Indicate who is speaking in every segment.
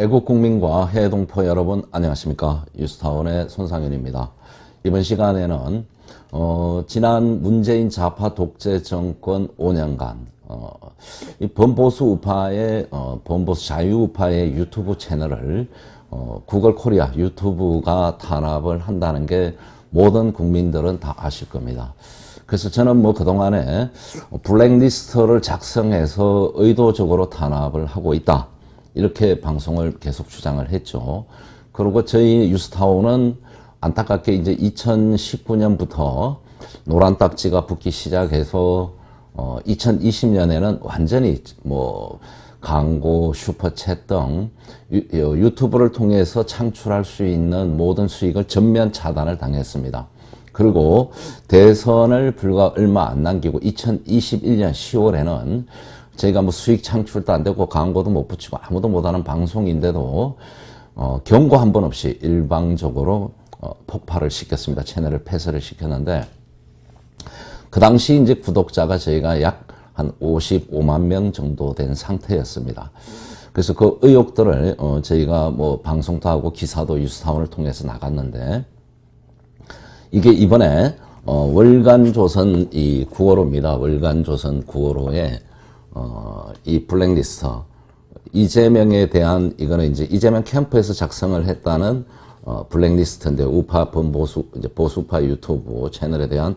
Speaker 1: 애국 국민과 해동포 여러분 안녕하십니까 유스타운의 손상현입니다. 이번 시간에는 어, 지난 문재인 좌파 독재 정권 5년간 어, 이 범보수 우파의 어, 범보수 자유 우파의 유튜브 채널을 어, 구글 코리아 유튜브가 탄압을 한다는 게 모든 국민들은 다 아실 겁니다. 그래서 저는 뭐 그동안에 블랙리스트를 작성해서 의도적으로 탄압을 하고 있다. 이렇게 방송을 계속 주장을 했죠. 그리고 저희 유스타운은 안타깝게 이제 2019년부터 노란 딱지가 붙기 시작해서 어 2020년에는 완전히 뭐 광고, 슈퍼챗 등 유, 튜브를 통해서 창출할 수 있는 모든 수익을 전면 차단을 당했습니다. 그리고 대선을 불과 얼마 안 남기고 2021년 10월에는 저희가 뭐 수익 창출도 안 되고 광고도 못 붙이고 아무도 못하는 방송인데도 어, 경고 한 번 없이 일방적으로 어, 폭발을 시켰습니다. 채널을 폐쇄를 시켰는데 그 당시 이제 구독자가 저희가 약 한 55만 명 정도 된 상태였습니다. 그래서 그 의혹들을 어, 저희가 뭐 방송도 하고 기사도 유스타운을 통해서 나갔는데 이게 이번에 어, 월간 조선 이 9월호입니다. 월간 조선 9월호에 어, 이 블랙리스트 이재명에 대한 이거는 이제 이재명 캠프에서 작성을 했다는 어, 블랙리스트인데 우파 범보수 이제 보수파 유튜브 채널에 대한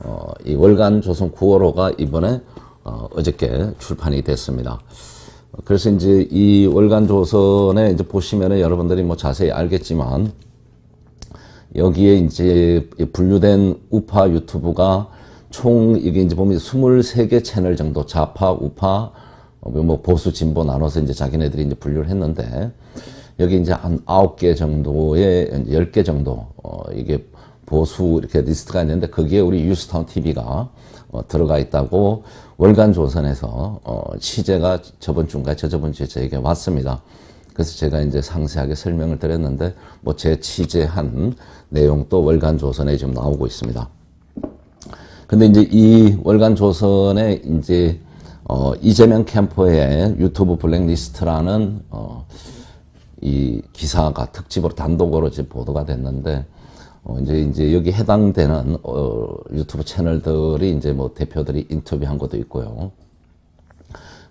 Speaker 1: 어, 이 월간 조선 9월호가 이번에 어, 어저께 출판이 됐습니다. 그래서 이제 이 월간 조선에 이제 보시면은 여러분들이 뭐 자세히 알겠지만 여기에 이제 분류된 우파 유튜브가 총 이게 이제 보면 23개 채널 정도 좌파, 우파, 어, 뭐 보수, 진보 나눠서 이제 자기네들이 이제 분류를 했는데 여기 이제 한 9개 정도의 10개 정도 어 이게 보수 이렇게 리스트가 있는데 거기에 우리 유스타운 TV가 어 들어가 있다고 월간 조선에서 어 취재가 저번 주인가 저저번 주에 저에게 왔습니다. 그래서 제가 이제 상세하게 설명을 드렸는데 뭐 제 취재한 내용 도 월간 조선에 지금 나오고 있습니다. 근데 이제 이 월간 조선에 이제 어 이재명 캠퍼의 유튜브 블랙리스트라는 어 이 기사가 특집으로 단독으로 이제 보도가 됐는데 어 이제 이제 여기 해당되는 어 유튜브 채널들이 이제 뭐 대표들이 인터뷰한 것도 있고요.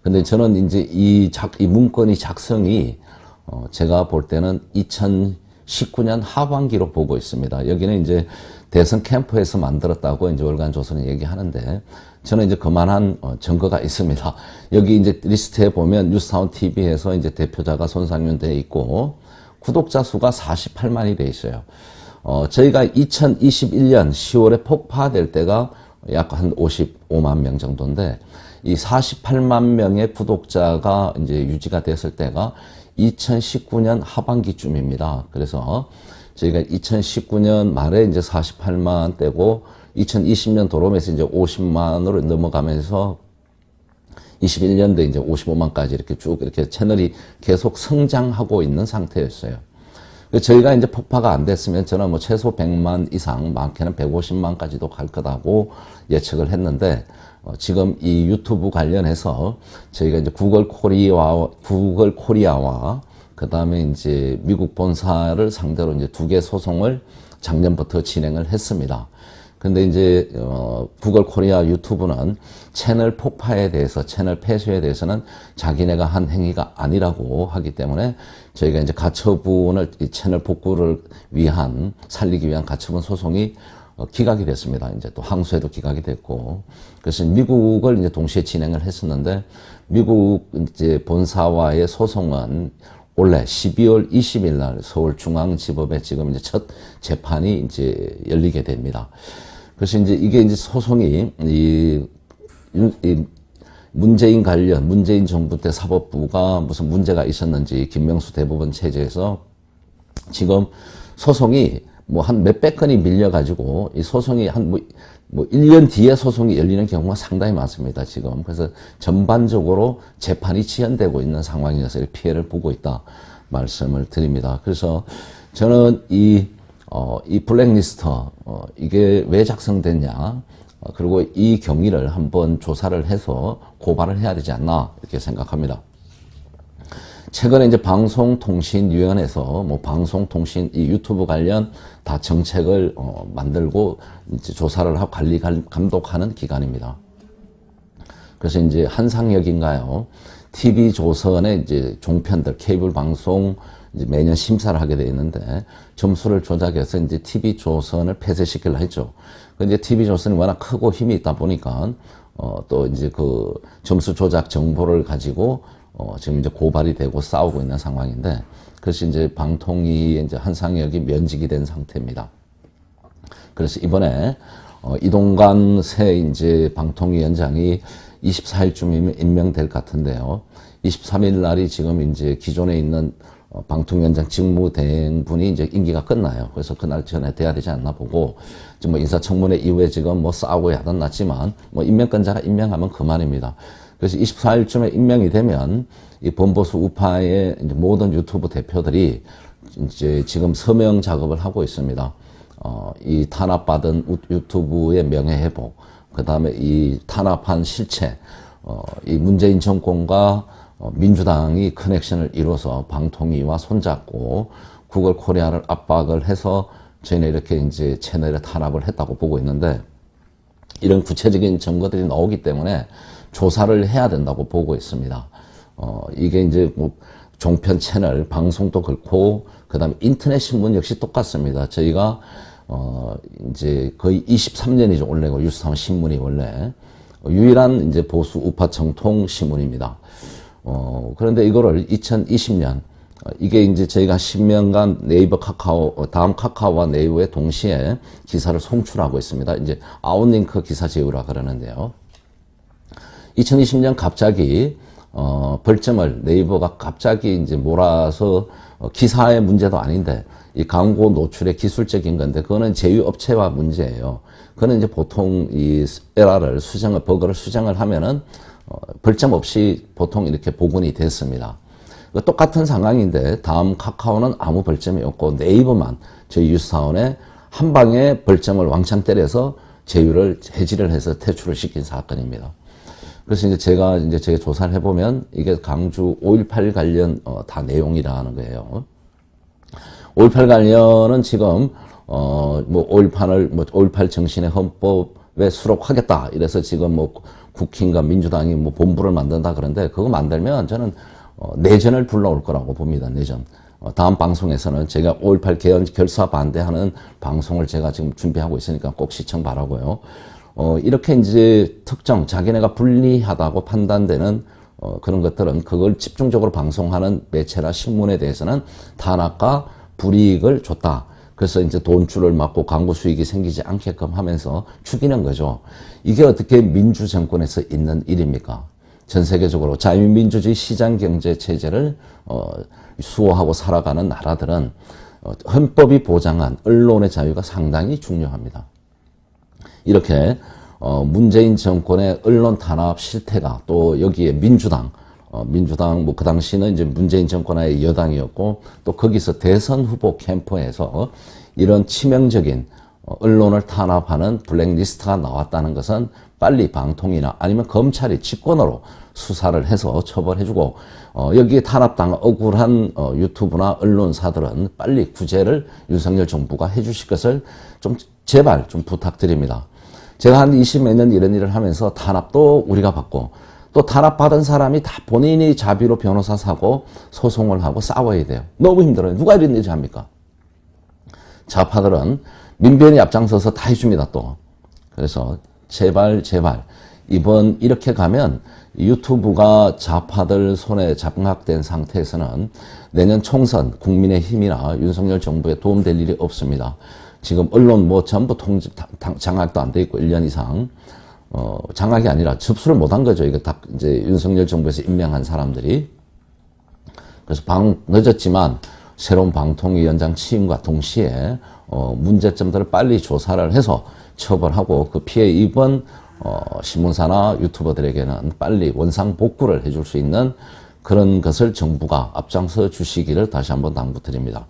Speaker 1: 근데 저는 이제 이 작, 이 문건이 작성이 어 제가 볼 때는 2019년 하반기로 보고 있습니다. 여기는 이제 대선 캠프에서 만들었다고 이제 월간 조선은 얘기하는데 저는 이제 그만한 어, 증거가 있습니다. 여기 이제 리스트에 보면 뉴스타운 TV에서 이제 대표자가 손상윤 돼 있고 구독자 수가 48만이 돼 있어요. 어, 저희가 2021년 10월에 폭파될 때가 약 한 55만 명 정도인데 이 48만 명의 구독자가 이제 유지가 됐을 때가 2019년 하반기쯤입니다. 그래서 저희가 2019년 말에 이제 48만 대고 2020년 도로면서 이제 50만으로 넘어가면서 21년도에 이제 55만까지 이렇게 쭉 이렇게 채널이 계속 성장하고 있는 상태였어요. 저희가 이제 폭파가 안 됐으면 저는 뭐 최소 100만 이상, 많게는 150만까지도 갈 거다고 예측을 했는데, 어, 지금 이 유튜브 관련해서 저희가 이제 구글 코리아와, 구글 코리아와 그 다음에 이제 미국 본사를 상대로 이제 두 개 소송을 작년부터 진행을 했습니다. 근데 이제 어 구글 코리아 유튜브는 채널 폭파에 대해서 채널 폐쇄에 대해서는 자기네가 한 행위가 아니라고 하기 때문에 저희가 이제 가처분을 이 채널 복구를 위한 살리기 위한 가처분 소송이 어, 기각이 됐습니다. 이제 또 항소에도 기각이 됐고 그래서 미국을 이제 동시에 진행을 했었는데 미국 이제 본사와의 소송은 올해 12월 20일 날 서울중앙지법에 지금 이제 첫 재판이 이제 열리게 됩니다. 그래서 이제 이게 이제 소송이 이, 이 문재인 관련 문재인 정부 때 사법부가 무슨 문제가 있었는지 김명수 대법원 체제에서 지금 소송이 뭐 한 몇백 건이 밀려가지고 이 소송이 한뭐 뭐 1년 뒤에 소송이 열리는 경우가 상당히 많습니다, 지금. 그래서 전반적으로 재판이 지연되고 있는 상황이어서 피해를 보고 있다 말씀을 드립니다. 그래서 저는 이, 어, 이 블랙리스트, 어, 이게 왜 작성됐냐, 어, 그리고 이 경위를 한번 조사를 해서 고발을 해야 되지 않나, 이렇게 생각합니다. 최근에 이제 방송통신위원회에서 뭐 방송통신 이 유튜브 관련 다 정책을 어, 만들고 이제 조사를 하고 관리 감- 감독하는 기관입니다. 그래서 이제 한상역인가요? TV 조선의 이제 종편들 케이블 방송 이제 매년 심사를 하게 돼 있는데 점수를 조작해서 이제 TV 조선을 폐쇄시키려 했죠. 근데 TV 조선이 워낙 크고 힘이 있다 보니까 어 또 이제 그 점수 조작 정보를 가지고 어 지금 이제 고발이 되고 싸우고 있는 상황인데 그래서 이제 방통위 이제 한상역이 면직이 된 상태입니다. 그래서 이번에 어, 이동관 새 이제 방통위원장이 24일쯤이면 임명될 것 같은데요. 23일 날이 지금 이제 기존에 있는 어, 방통위원장 직무대행 분이 이제 임기가 끝나요. 그래서 그날 전에 돼야 되지 않나 보고 지금 뭐 인사청문회 이후에 지금 뭐 싸우고 야단 났지만 뭐 임명권자가 임명하면 그만입니다. 그래서 24일쯤에 임명이 되면 이 범보수 우파의 모든 유튜브 대표들이 이제 지금 서명 작업을 하고 있습니다. 어, 이 탄압받은 우- 유튜브의 명예회복, 그 다음에 이 탄압한 실체, 어, 이 문재인 정권과 어, 민주당이 커넥션을 이뤄서 방통위와 손잡고 구글 코리아를 압박을 해서 저희는 이렇게 이제 채널에 탄압을 했다고 보고 있는데 이런 구체적인 증거들이 나오기 때문에 조사를 해야 된다고 보고 있습니다. 어, 이게 이제 뭐 종편 채널, 방송도 그렇고, 그 다음에 인터넷 신문 역시 똑같습니다. 저희가, 어, 이제 거의 23년이죠. 원래가 유스타운 신문이 원래. 어, 유일한 이제 보수 우파 정통 신문입니다. 어, 그런데 이거를 2020년, 어, 이게 이제 저희가 10년간 네이버 카카오, 어, 다음 카카오와 네이버에 동시에 기사를 송출하고 있습니다. 이제 아웃링크 기사 제휴라 그러는데요. 2020년 갑자기 어, 벌점을 네이버가 갑자기 이제 몰아서 어, 기사의 문제도 아닌데 이 광고 노출의 기술적인 건데 그거는 제휴 업체와 문제예요. 그거는 이제 보통 이 에러를 수정을 버그를 수정을 하면은 어, 벌점 없이 보통 이렇게 복원이 됐습니다. 그 똑같은 상황인데 다음 카카오는 아무 벌점이 없고 네이버만 저희 유스타운에 한 방에 벌점을 왕창 때려서 제휴를 해지를 해서 퇴출을 시킨 사건입니다. 그래서 이제 제가 이제 제가 조사를 해보면 이게 강주 5.18 관련 어, 다 내용이라는 거예요. 5.18 관련은 지금 어 뭐 5.18을 뭐 5.18 정신의 헌법에 수록하겠다. 이래서 지금 뭐 국힘과 민주당이 뭐 본부를 만든다 그런데 그거 만들면 저는 어, 내전을 불러올 거라고 봅니다. 내전. 어, 다음 방송에서는 제가 5.18 개헌 결사 반대하는 방송을 제가 지금 준비하고 있으니까 꼭 시청 바라고요. 어, 이렇게 이제 특정 자기네가 불리하다고 판단되는 어, 그런 것들은 그걸 집중적으로 방송하는 매체나 신문에 대해서는 탄압과 불이익을 줬다. 그래서 이제 돈줄을 막고 광고 수익이 생기지 않게끔 하면서 죽이는 거죠. 이게 어떻게 민주 정권에서 있는 일입니까? 전 세계적으로 자유민주주의 시장 경제 체제를 어, 수호하고 살아가는 나라들은 어, 헌법이 보장한 언론의 자유가 상당히 중요합니다. 이렇게 어, 문재인 정권의 언론 탄압 실태가 또 여기에 민주당 어, 민주당 뭐 그 당시는 이제 문재인 정권의 여당이었고 또 거기서 대선 후보 캠프에서 이런 치명적인 어, 언론을 탄압하는 블랙리스트가 나왔다는 것은 빨리 방통이나 아니면 검찰이 직권으로 수사를 해서 처벌해주고 어, 여기에 탄압당 억울한 어, 유튜브나 언론사들은 빨리 구제를 윤석열 정부가 해주실 것을 좀 제발 좀 부탁드립니다. 제가 한 20몇 년 이런 일을 하면서 탄압도 우리가 받고 또 탄압받은 사람이 다 본인이 자비로 변호사 사고 소송을 하고 싸워야 돼요. 너무 힘들어요. 누가 이런 일을 합니까? 좌파들은 민변이 앞장서서 다 해줍니다, 또. 그래서 제발, 제발. 이번 이렇게 가면 유튜브가 좌파들 손에 장악된 상태에서는 내년 총선 국민의 힘이나 윤석열 정부에 도움될 일이 없습니다. 지금 언론 뭐 전부 통지, 장악도 안 돼 있고 1년 이상. 어, 장악이 아니라 접수를 못한 거죠. 이거 다 이제 윤석열 정부에서 임명한 사람들이. 그래서 방, 늦었지만 새로운 방통위원장 취임과 동시에 어, 문제점들을 빨리 조사를 해서 처벌하고 그 피해 입은 어, 신문사나 유튜버들에게는 빨리 원상 복구를 해줄 수 있는 그런 것을 정부가 앞장서 주시기를 다시 한번 당부드립니다.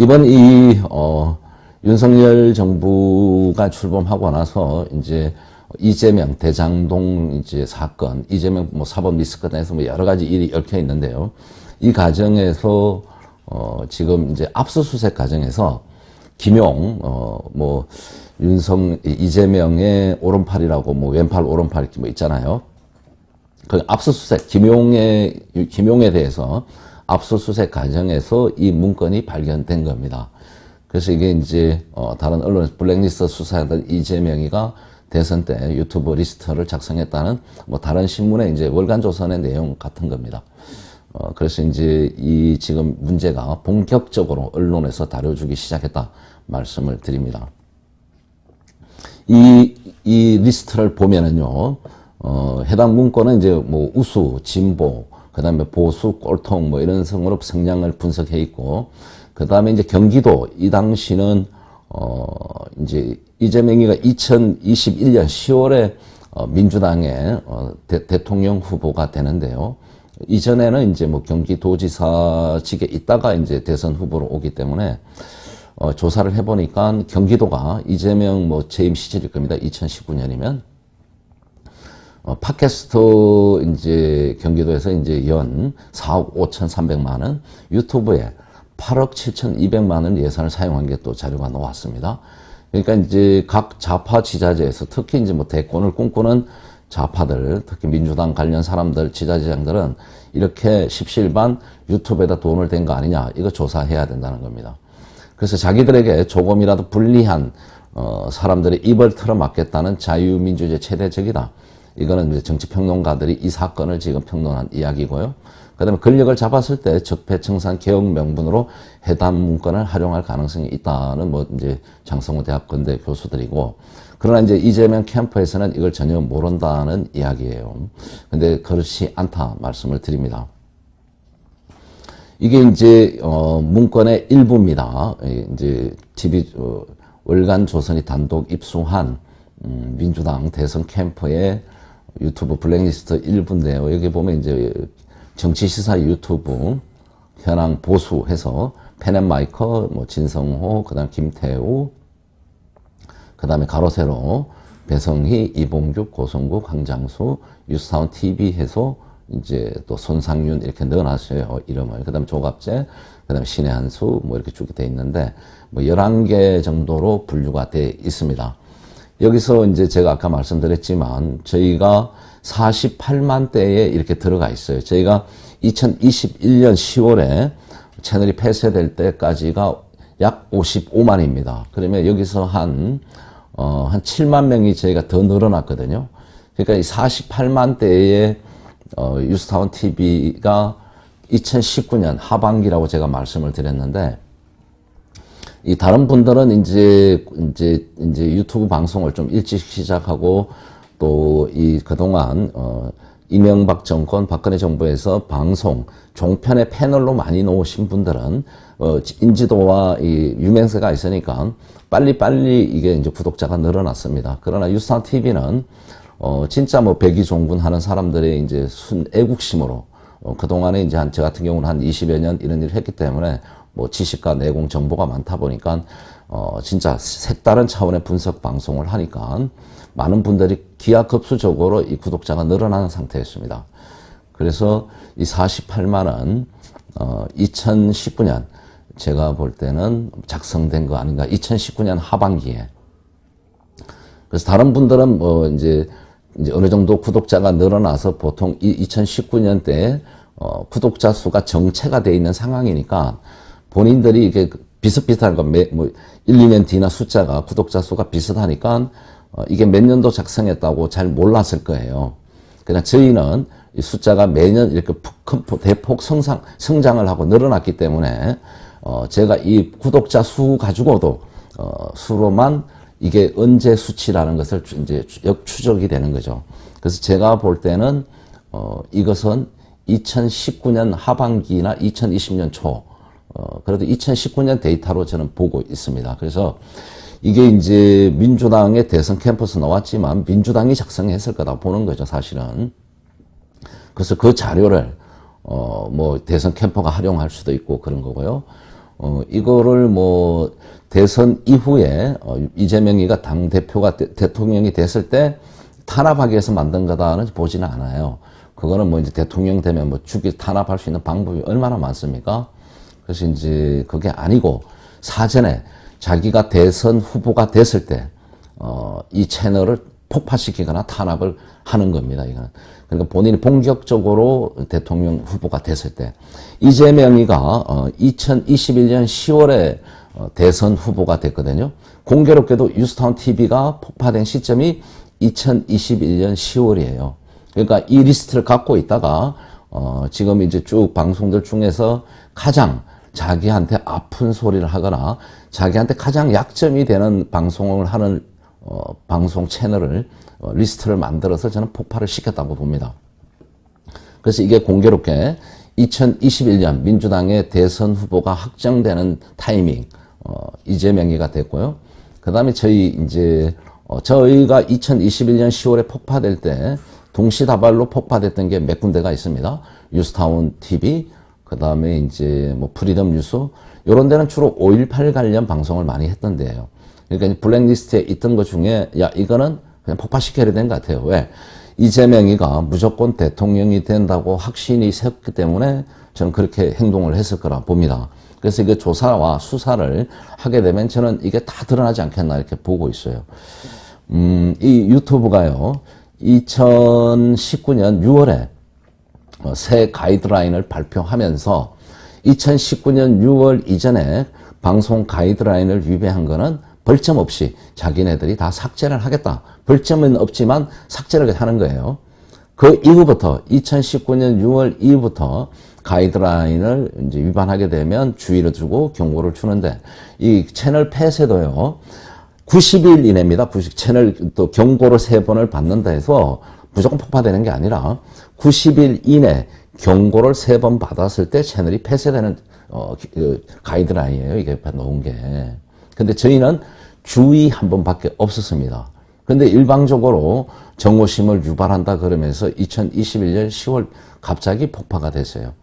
Speaker 1: 이번 이 어, 윤석열 정부가 출범하고 나서 이제 이재명 대장동 이제 사건, 이재명 뭐 사법 리스크단에서 뭐 여러 가지 일이 얽혀 있는데요. 이 과정에서 어 지금 이제 압수수색 과정에서 김용 어뭐 윤성 이재명의 오른팔이라고 뭐 왼팔 오른팔 뭐 있잖아요. 그 압수수색 김용의 김용에 대해서 압수수색 과정에서 이 문건이 발견된 겁니다. 그래서 이게 이제 어 다른 언론에서 블랙리스트 수사하던 이재명이가 대선 때 유튜브 리스트를 작성했다는 뭐 다른 신문의 이제 월간 조선의 내용 같은 겁니다. 어 그래서 이제 이 지금 문제가 본격적으로 언론에서 다뤄주기 시작했다 말씀을 드립니다. 이, 이 리스트를 보면은요, 어, 해당 문건은 이제 뭐 우수, 진보, 그 다음에 보수, 꼴통 뭐 이런 성으로 성향을 분석해 있고, 그 다음에 이제 경기도, 이 당시는, 어, 이제 이재명이가 2021년 10월에 어, 민주당의 어, 대, 대통령 후보가 되는데요. 이전에는 이제 뭐 경기도지사직에 있다가 이제 대선 후보로 오기 때문에 어, 조사를 해보니까 경기도가 이재명 뭐 재임 시절일 겁니다. 2019년이면. 어, 팟캐스트 이제 경기도에서 이제 연 4억 5,300만 원, 유튜브에 8억 7,200만 원 예산을 사용한 게 또 자료가 나왔습니다. 그러니까 이제 각 좌파 지자체에서 특히 이제 뭐 대권을 꿈꾸는 좌파들, 특히 민주당 관련 사람들, 지자체장들은 이렇게 십시일반 유튜브에다 돈을 댄 거 아니냐, 이거 조사해야 된다는 겁니다. 그래서 자기들에게 조금이라도 불리한 어, 사람들의 입을 틀어막겠다는 자유민주주의 최대 적이다. 이거는 이제 정치평론가들이 이 사건을 지금 평론한 이야기고요. 그 다음에 권력을 잡았을 때 적폐청산 개혁 명분으로 해당 문건을 활용할 가능성이 있다는 뭐 이제 장성호 대학 건대 교수들이고 그러나 이제 이재명 캠프에서는 이걸 전혀 모른다는 이야기예요. 근데 그렇지 않다 말씀을 드립니다. 이게 이제 어 문건의 일부입니다. 이제 TV 어, 월간 조선이 단독 입수한 음, 민주당 대선 캠프의 유튜브 블랙리스트 일부인데요. 여기 보면 이제 정치 시사 유튜브 현황 보수 해서 펜앤마이커, 뭐 진성호, 그다음 김태우, 그다음에 가로세로 배성희, 이봉규, 고성국, 황장수, 유스타운 TV 해서 이제 또 손상윤 이렇게 넣어놨어요 이름을. 그 다음 에 조갑재, 그 다음 에 신의 한수 뭐 이렇게 쭉돼 있는데 뭐 11개 정도로 분류가 돼 있습니다. 여기서 이제 제가 아까 말씀드렸지만 저희가 48만 대에 이렇게 들어가 있어요. 저희가 2021년 10월에 채널이 폐쇄될 때까지가 약 55만입니다. 그러면 여기서 한, 어, 한 7만 명이 저희가 더 늘어났거든요. 그러니까 이 48만 대의 어, 유스타운 TV가 2019년 하반기라고 제가 말씀을 드렸는데, 이 다른 분들은 이제 이제 이제 유튜브 방송을 좀 일찍 시작하고 또 이 그동안 어 이명박 정권 박근혜 정부에서 방송 종편의 패널로 많이 놓으신 분들은 어 인지도와 이 유명세가 있으니까 빨리 빨리 이게 이제 구독자가 늘어났습니다. 그러나 유스타 TV는 어 진짜 뭐 백이 종군 하는 사람들의 이제 순 애국심으로 어 그동안에 이제 한 저 같은 경우는 한 20여 년 이런 일을 했기 때문에 뭐 지식과 내공 정보가 많다 보니까 어 진짜 색다른 차원의 분석 방송을 하니까 많은 분들이 기하급수적으로 이 구독자가 늘어나는 상태였습니다. 그래서 이 48만은 어 2019년 제가 볼 때는 작성된 거 아닌가 2019년 하반기에 그래서 다른 분들은 뭐 이제 이제 어느 정도 구독자가 늘어나서 보통 이 2019년 때 어, 구독자 수가 정체가 돼 있는 상황이니까 본인들이 이게 비슷비슷한 거, 매, 뭐, 1, 2년 뒤나 숫자가, 구독자 수가 비슷하니까, 어, 이게 몇 년도 작성했다고 잘 몰랐을 거예요. 그냥 저희는 이 숫자가 매년 이렇게 큰 대폭 성장, 성장을 하고 늘어났기 때문에, 어, 제가 이 구독자 수 가지고도, 어, 수로만 이게 언제 수치라는 것을 이제 역추적이 되는 거죠. 그래서 제가 볼 때는, 어, 이것은 2019년 하반기나 2020년 초, 어, 그래도 2019년 데이터로 저는 보고 있습니다. 그래서 이게 이제 민주당의 대선 캠퍼스 나왔지만 민주당이 작성했을 거다 보는 거죠, 사실은. 그래서 그 자료를, 어, 뭐 대선 캠퍼가 활용할 수도 있고 그런 거고요. 어, 이거를 뭐 대선 이후에 어, 이재명이가 당 대표가 대, 통령이 됐을 때 탄압하기 위해서 만든 거다는 보지는 않아요. 그거는 뭐 이제 대통령 되면 뭐 죽이 탄압할 수 있는 방법이 얼마나 많습니까? 이제 그게 아니고 사전에 자기가 대선 후보가 됐을 때, 어, 이 채널을 폭파시키거나 탄압을 하는 겁니다, 이거는. 그러니까 본인이 본격적으로 대통령 후보가 됐을 때. 이재명이가, 어, 2021년 10월에 어, 대선 후보가 됐거든요. 공교롭게도 유스타운 TV가 폭파된 시점이 2021년 10월이에요. 그러니까 이 리스트를 갖고 있다가 어 지금 이제 쭉 방송들 중에서 가장 자기한테 아픈 소리를 하거나 자기한테 가장 약점이 되는 방송을 하는 어 방송 채널을 어 리스트를 만들어서 저는 폭발을 시켰다고 봅니다. 그래서 이게 공교롭게 2021년 민주당의 대선 후보가 확정되는 타이밍 어 이재명이가 됐고요. 그 다음에 저희 이제 어, 저희가 2021년 10월에 폭파될 때 동시다발로 폭파됐던 게 몇 군데가 있습니다. 유스타운 TV, 그 다음에 이제 뭐 프리덤 뉴스, 요런 데는 주로 5.18 관련 방송을 많이 했던 데예요. 그러니까 블랙리스트에 있던 것 중에 야 이거는 그냥 폭파시켜야 되는 것 같아요. 왜? 이재명이가 무조건 대통령이 된다고 확신이 섰기 때문에 저는 그렇게 행동을 했을 거라 봅니다. 그래서 이게 조사와 수사를 하게 되면 저는 이게 다 드러나지 않겠나 이렇게 보고 있어요. 음, 이 유튜브가요, 2019년 6월에 어, 새 가이드라인을 발표하면서 2019년 6월 이전에 방송 가이드라인을 위배한 거는 벌점 없이 자기네들이 다 삭제를 하겠다. 벌점은 없지만 삭제를 하는 거예요. 그 이후부터 2019년 6월 이후부터 가이드라인을 이제 위반하게 되면 주의를 주고 경고를 주는데 이 채널 폐쇄도요. 90일 이내입니다. 90 채널 또 경고를 세 번을 받는다 해서 무조건 폭파되는 게 아니라 90일 이내 경고를 세 번 받았을 때 채널이 폐쇄되는 어, 그 가이드라인이에요. 이게 놓은 게. 근데 저희는 주의 한 번밖에 없었습니다. 근데 일방적으로 정오심을 유발한다 그러면서 2021년 10월 갑자기 폭파가 됐어요.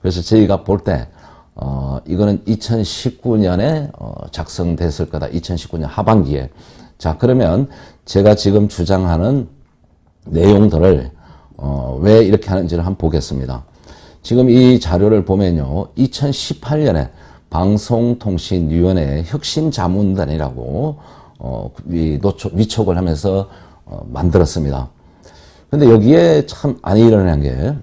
Speaker 1: 그래서 저희가 볼 때, 어, 이거는 2019년에 어, 작성됐을 거다. 2019년 하반기에. 자, 그러면 제가 지금 주장하는 내용들을 어, 왜 이렇게 하는지를 한번 보겠습니다. 지금 이 자료를 보면요. 2018년에 방송통신위원회 혁신자문단이라고 어, 노초, 위촉을 하면서 어, 만들었습니다. 근데 여기에 참 안 일어난 게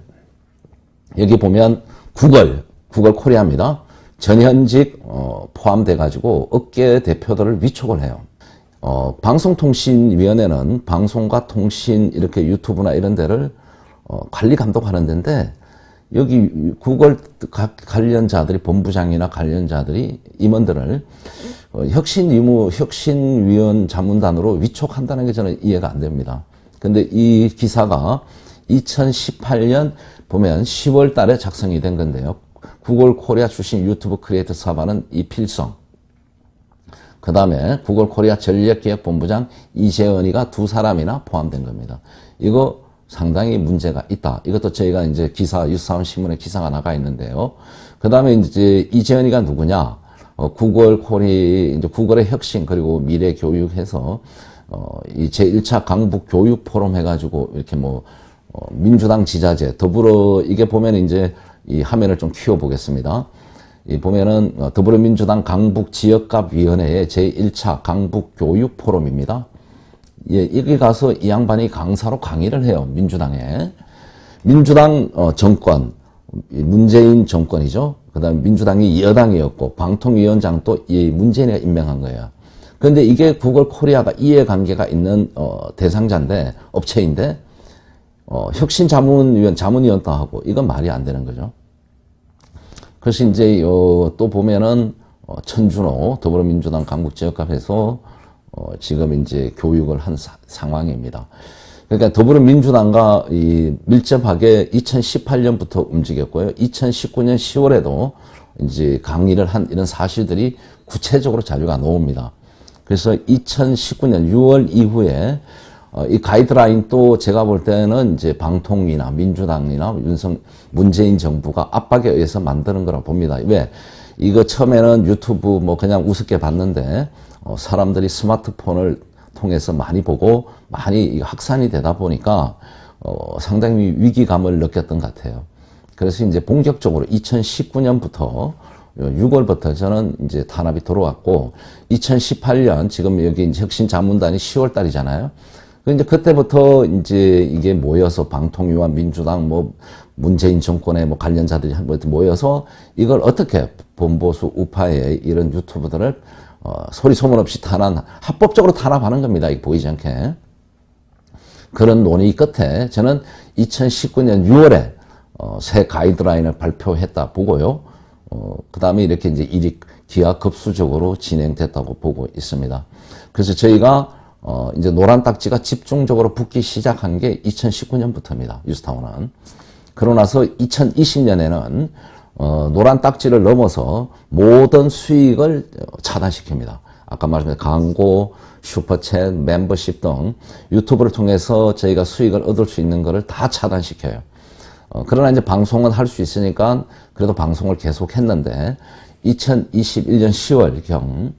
Speaker 1: 여기 보면 구글, 구글 코리아입니다. 전현직 어, 포함돼 가지고 업계 대표들을 위촉을 해요. 어, 방송통신위원회는 방송과 통신 이렇게 유튜브나 이런 데를 어, 관리 감독하는 데인데 여기 구글 관련자들이 본부장이나 관련자들이 임원들을 어, 혁신 의무 혁신위원 자문단으로 위촉한다는 게 저는 이해가 안 됩니다. 근데 이 기사가 2018년 보면 10월 달에 작성이 된 건데요. 구글 코리아 출신 유튜브 크리에이터 사바는 이필성. 그 다음에 구글 코리아 전략기획본부장 이재은이가 두 사람이나 포함된 겁니다. 이거 상당히 문제가 있다. 이것도 저희가 이제 기사, 유사원 신문에 기사가 나가 있는데요. 그 다음에 이제 이재은이가 누구냐? 어, 구글 코리, 이제 구글의 혁신, 그리고 미래 교육해서, 어, 이 제1차 강북 교육 포럼 해가지고, 이렇게 뭐, 어, 민주당 지자재, 더불어, 이게 보면 이제 이 화면을 좀 키워보겠습니다. 이 보면은 어, 더불어민주당 강북 지역갑위원회의 제1차 강북 교육 포럼입니다. 예, 여기 가서 이 양반이 강사로 강의를 해요. 민주당에. 민주당 어, 정권, 문재인 정권이죠. 그 다음에 민주당이 여당이었고, 방통위원장도 이 문재인이가 임명한 거예요. 그런데 이게 구글 코리아가 이해관계가 있는 어, 대상자인데, 업체인데, 어, 혁신자문위원, 자문위원도 하고, 이건 말이 안 되는 거죠. 그래서 이제 요, 또 보면은, 어, 천준호 더불어민주당 강북지역갑에서 어, 지금 이제 교육을 한 사, 상황입니다. 그러니까 더불어민주당과 이 밀접하게 2018년부터 움직였고요. 2019년 10월에도 이제 강의를 한 이런 사실들이 구체적으로 자료가 나옵니다. 그래서 2019년 6월 이후에 어, 이 가이드라인 또 제가 볼 때는 이제 방통위나 민주당이나 윤석 문재인 정부가 압박에 의해서 만드는 거라 봅니다. 왜? 이거 처음에는 유튜브 뭐 그냥 우습게 봤는데 어, 사람들이 스마트폰을 통해서 많이 보고 많이 이 확산이 되다 보니까 어, 상당히 위기감을 느꼈던 것 같아요. 그래서 이제 본격적으로 2019년부터 6월부터 저는 이제 탄압이 들어왔고 2018년 지금 여기 혁신 자문단이 10월 달이잖아요. 그 이제 그때부터 이제 이게 모여서 방통위와 민주당 뭐 문재인 정권의 뭐 관련자들이 모여서 이걸 어떻게 본보수 우파의 이런 유튜브들을 어, 소리 소문 없이 탄압, 합법적으로 탄압하는 겁니다. 이 보이지 않게. 그런 논의 끝에 저는 2019년 6월에 어, 새 가이드라인을 발표했다 보고요. 어, 그 다음에 이렇게 이제 일이 기하급수적으로 진행됐다고 보고 있습니다. 그래서 저희가 어, 이제 노란 딱지가 집중적으로 붙기 시작한 게 2019년부터입니다. 뉴스타운은. 그러고 나서 2020년에는 어, 노란 딱지를 넘어서 모든 수익을 차단시킵니다. 아까 말씀드린 광고, 슈퍼챗, 멤버십 등 유튜브를 통해서 저희가 수익을 얻을 수 있는 것을 다 차단시켜요. 어, 그러나 이제 방송은 할 수 있으니까 그래도 방송을 계속 했는데 2021년 10월경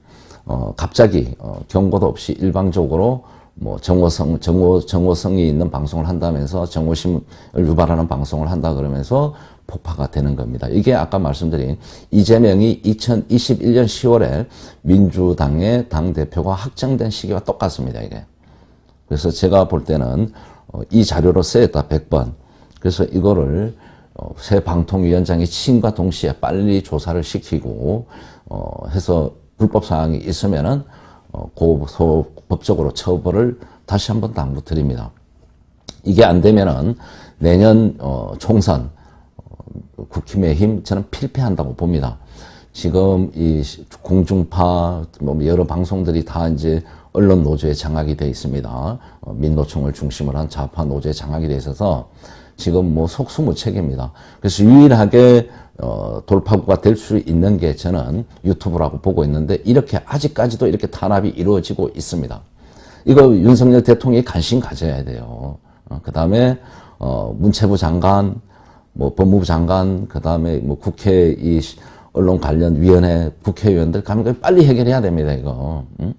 Speaker 1: 어, 갑자기 어, 경고도 없이 일방적으로 뭐 정오성 정오 정오성이 있는 방송을 한다면서 정오심을 유발하는 방송을 한다 그러면서 폭파가 되는 겁니다. 이게 아까 말씀드린 이재명이 2021년 10월에 민주당의 당 대표가 확정된 시기와 똑같습니다. 이게 그래서 제가 볼 때는 어, 이 자료로 쓰였다 100번. 그래서 이거를 어, 새 방통위원장이 취임과 동시에 빨리 조사를 시키고 어, 해서 불법 사항이 있으면은 어, 고소 법적으로 처벌을 다시 한번 당부드립니다. 이게 안 되면은 내년 어, 총선 어, 국힘의 힘 저는 필패한다고 봅니다. 지금 이 공중파 뭐 여러 방송들이 다 이제 언론 노조에 장악이 돼 있습니다. 어, 민노총을 중심으로 한 좌파 노조에 장악이 돼 있어서 지금 뭐 속수무책입니다. 그래서 유일하게 어, 돌파구가 될 수 있는 게 저는 유튜브라고 보고 있는데 이렇게 아직까지도 이렇게 탄압이 이루어지고 있습니다. 이거 윤석열 대통령이 관심 가져야 돼요. 어, 그 다음에 어, 문체부 장관, 뭐 법무부 장관, 그 다음에 뭐 국회 이 언론 관련 위원회 국회의원들 가면 빨리 해결해야 됩니다. 이거. 응?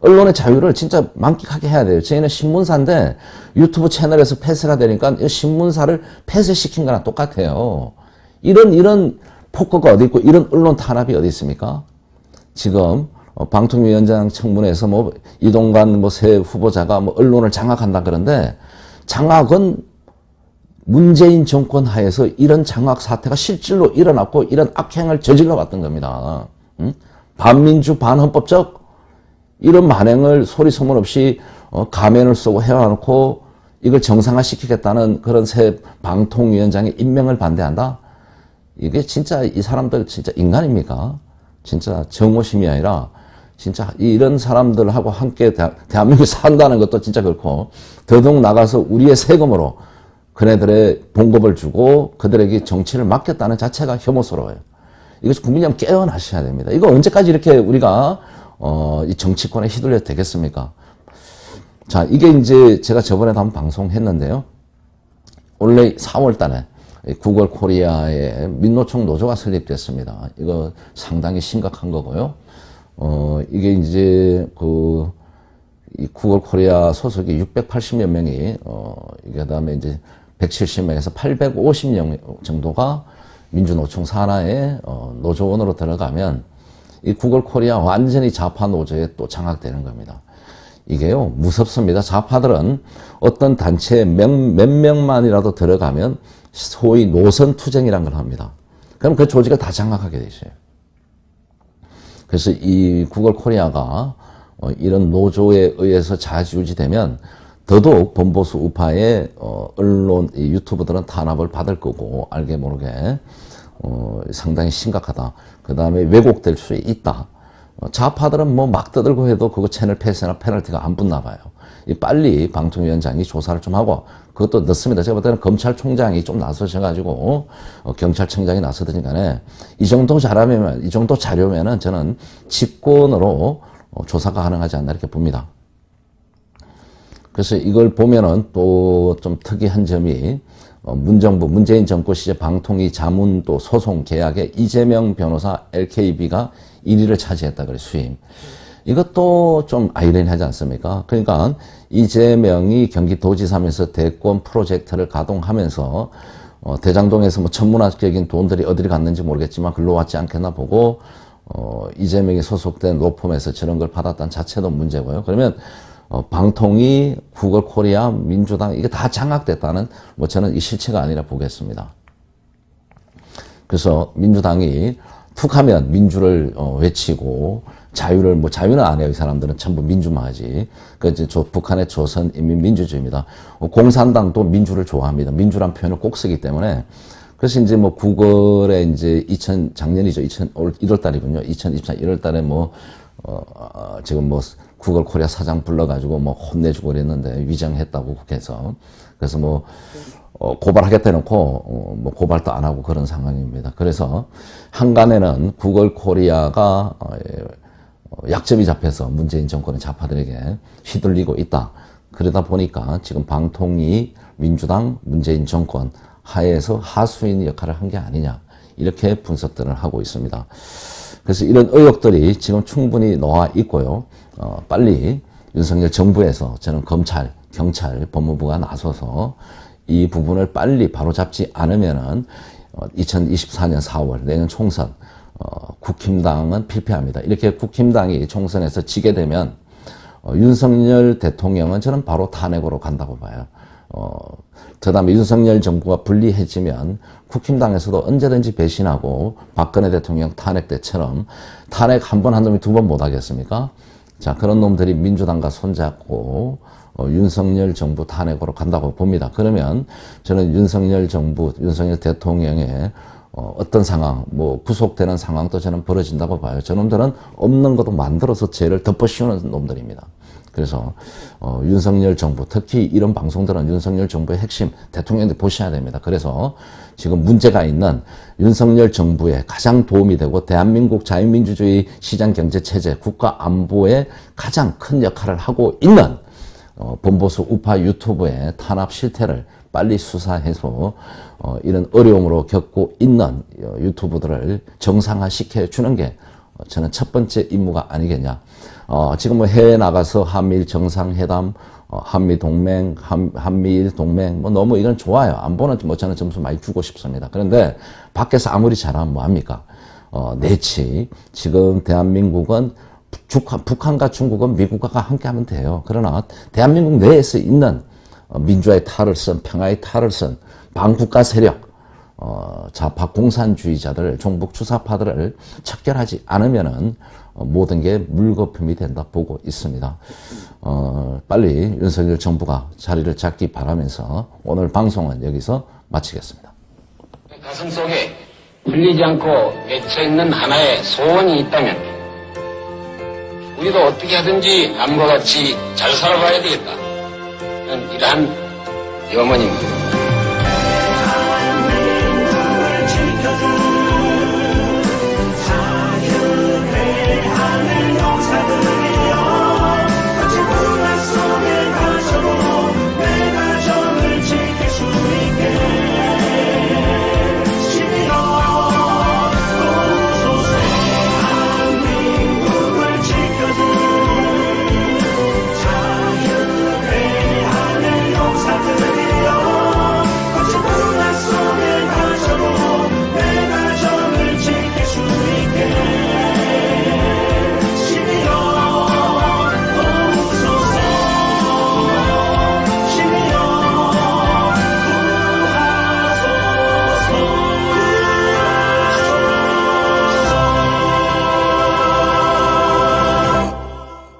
Speaker 1: 언론의 자유를 진짜 만끽하게 해야 돼요. 저희는 신문사인데 유튜브 채널에서 폐쇄가 되니까 신문사를 폐쇄시킨 거랑 똑같아요. 이런 이런 폭거가 어디 있고 이런 언론 탄압이 어디 있습니까? 지금 어, 방통위원장 청문회에서 뭐 이동관 뭐 새 후보자가 뭐 언론을 장악한다 그런데 장악은 문재인 정권 하에서 이런 장악 사태가 실질로 일어났고 이런 악행을 저질러 왔던 겁니다. 응? 반민주 반헌법적 이런 만행을 소리 소문 없이 어, 가면을 쓰고 해와놓고 이걸 정상화시키겠다는 그런 새 방통위원장의 임명을 반대한다? 이게 진짜 이 사람들 진짜 인간입니까? 진짜 정오심이 아니라 진짜 이런 사람들하고 함께 대한민국에 산다는 것도 진짜 그렇고 더더욱 나가서 우리의 세금으로 그네들의 봉급을 주고 그들에게 정치를 맡겼다는 자체가 혐오스러워요. 이것이 국민이 깨어나셔야 됩니다. 이거 언제까지 이렇게 우리가 어, 이 정치권에 휘둘려도 되겠습니까? 자, 이게 이제 제가 저번에도 한번 방송했는데요. 원래 4월 달에 구글 코리아에 민노총 노조가 설립됐습니다. 이거 상당히 심각한 거고요. 어, 이게 이제 그, 이 구글 코리아 소속이 680여 명이, 어, 그 다음에 이제 170명에서 850명 정도가 민주노총 산하에 어, 노조원으로 들어가면 이 구글 코리아 완전히 좌파 노조에 또 장악되는 겁니다. 이게요, 무섭습니다. 좌파들은 어떤 단체에 몇, 몇 명만이라도 들어가면 소위 노선 투쟁이란 걸 합니다. 그럼 그 조직을 다 장악하게 돼 있어요. 그래서 이 구글 코리아가 어, 이런 노조에 의해서 좌지우지되면 더더욱 범보수 우파의 어, 언론 유튜브들은 탄압을 받을 거고 알게 모르게 어, 상당히 심각하다. 그 다음에 왜곡될 수 있다. 어, 좌파들은 뭐 막 떠들고 해도 그거 채널 폐쇄나 페널티가 안 붙나 봐요. 빨리 방통위원장이 조사를 좀 하고 그것도 늦습니다. 제가 볼 때는 검찰총장이 좀 나서셔가지고 어, 경찰청장이 나서드니까네 이 정도 잘하면 이 정도 자료면은 저는 직권으로 어, 조사가 가능하지 않나 이렇게 봅니다. 그래서 이걸 보면은 또 좀 특이한 점이 어, 문정부 문재인 정권 시절 방통위 자문 또 소송 계약에 이재명 변호사 LKB가 1위를 차지했다 그래 수임. 이것도 좀 아이러니하지 않습니까? 그러니까 이재명이 경기도지사면서 대권 프로젝트를 가동하면서 어, 대장동에서 뭐 천문학적인 돈들이 어디로 갔는지 모르겠지만 글로 왔지 않겠나 보고 어, 이재명이 소속된 로펌에서 저런 걸 받았다는 자체도 문제고요. 그러면 어, 방통위, 구글 코리아, 민주당 이게 다 장악됐다는 뭐 저는 이 실체가 아니라 보겠습니다. 그래서 민주당이 툭 하면 민주를 어, 외치고 자유를 뭐 자유는 안 해요. 이 사람들은 전부 민주만 하지. 그 이제 저 북한의 조선 인민 민주주의입니다. 어, 공산당도 민주를 좋아합니다. 민주란 표현을 꼭 쓰기 때문에 그래서 이제 뭐 구글에 이제 2000 작년이죠. 2000 올 1월 달이군요. 2024 1월 달에 뭐 어, 어, 지금 뭐 구글 코리아 사장 불러가지고 뭐 혼내주고 그랬는데 위장했다고 국회에서 그래서 뭐 어, 고발하겠다 해놓고 어, 뭐 고발도 안 하고 그런 상황입니다. 그래서 한간에는 구글 코리아가 어, 예, 어, 약점이 잡혀서 문재인 정권의 좌파들에게 휘둘리고 있다. 그러다 보니까 지금 방통위 민주당 문재인 정권 하에서 하수인 역할을 한 게 아니냐 이렇게 분석들을 하고 있습니다. 그래서 이런 의혹들이 지금 충분히 나와 있고요. 어, 빨리 윤석열 정부에서 저는 검찰, 경찰, 법무부가 나서서 이 부분을 빨리 바로잡지 않으면은 어, 2024년 4월 내년 총선 어, 국힘당은 필패합니다. 이렇게 국힘당이 총선에서 지게 되면 어, 윤석열 대통령은 저는 바로 탄핵으로 간다고 봐요. 어, 그 다음에 윤석열 정부가 분리해지면 국힘당에서도 언제든지 배신하고 박근혜 대통령 탄핵 때처럼 탄핵 한 번 한 놈이 두 번 못 하겠습니까? 자, 그런 놈들이 민주당과 손잡고 어, 윤석열 정부 탄핵으로 간다고 봅니다. 그러면 저는 윤석열 정부, 윤석열 대통령의 어, 어떤 상황, 뭐 구속되는 상황도 저는 벌어진다고 봐요. 저놈들은 없는 것도 만들어서 죄를 덮어씌우는 놈들입니다. 그래서 어, 윤석열 정부, 특히 이런 방송들은 윤석열 정부의 핵심 대통령들 보셔야 됩니다. 그래서 지금 문제가 있는 윤석열 정부에 가장 도움이 되고 대한민국 자유민주주의 시장 경제 체제, 국가 안보에 가장 큰 역할을 하고 있는 어, 본보수 우파 유튜브의 탄압 실태를 빨리 수사해서 어, 이런 어려움으로 겪고 있는 어, 유튜브들을 정상화 시켜 주는 게 어, 저는 첫 번째 임무가 아니겠냐. 어, 지금 뭐 해외 나가서 한미일 정상회담, 어, 한미 동맹, 한, 한미일 동맹, 뭐 너무 이건 좋아요. 안 보는 뭐 저는 점수 많이 주고 싶습니다. 그런데 밖에서 아무리 잘하면 뭐 합니까? 어, 내치. 지금 대한민국은 북한, 북한과 중국은 미국과 함께 하면 돼요. 그러나 대한민국 내에서 있는 어, 민주화의 탈을 쓴, 평화의 탈을 쓴 반국가 세력, 어, 좌파 공산주의자들, 종북 주사파들을 척결하지 않으면은 어, 모든 게 물거품이 된다 보고 있습니다. 어, 빨리 윤석열 정부가 자리를 잡기 바라면서 오늘 방송은 여기서 마치겠습니다.
Speaker 2: 가슴 속에 풀리지 않고 맺혀있는 하나의 소원이 있다면 우리도 어떻게 하든지 남과 같이 잘 살아가야 되겠다. 이러한 염원입니다.